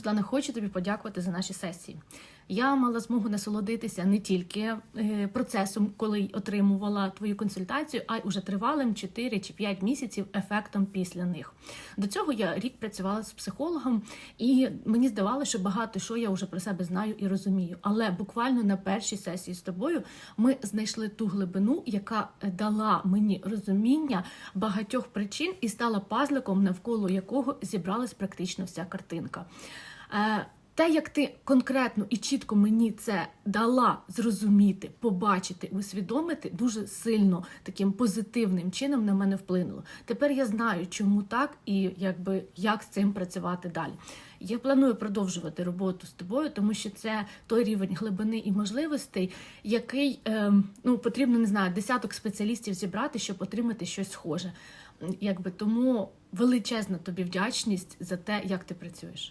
Світлана, хочу тобі подякувати за наші сесії. Я мала змогу насолодитися не тільки е, процесом, коли отримувала твою консультацію, а й уже тривалим 4 чи 5 місяців ефектом після них. До цього я рік працювала з психологом, і мені здавалося, що багато що я вже про себе знаю і розумію. Але буквально на першій сесії з тобою ми знайшли ту глибину, яка е, дала мені розуміння багатьох причин і стала пазликом, навколо якого зібралась практично вся картинка. Те, як ти конкретно і чітко мені це дала зрозуміти, побачити, усвідомити, дуже сильно таким позитивним чином на мене вплинуло. Тепер я знаю, чому так і якби як з цим працювати далі. Я планую продовжувати роботу з тобою, тому що це той рівень глибини і можливостей, який ем, ну потрібно не знаю, десяток спеціалістів зібрати, щоб отримати щось схоже. Якби тому величезна тобі вдячність за те, як ти працюєш.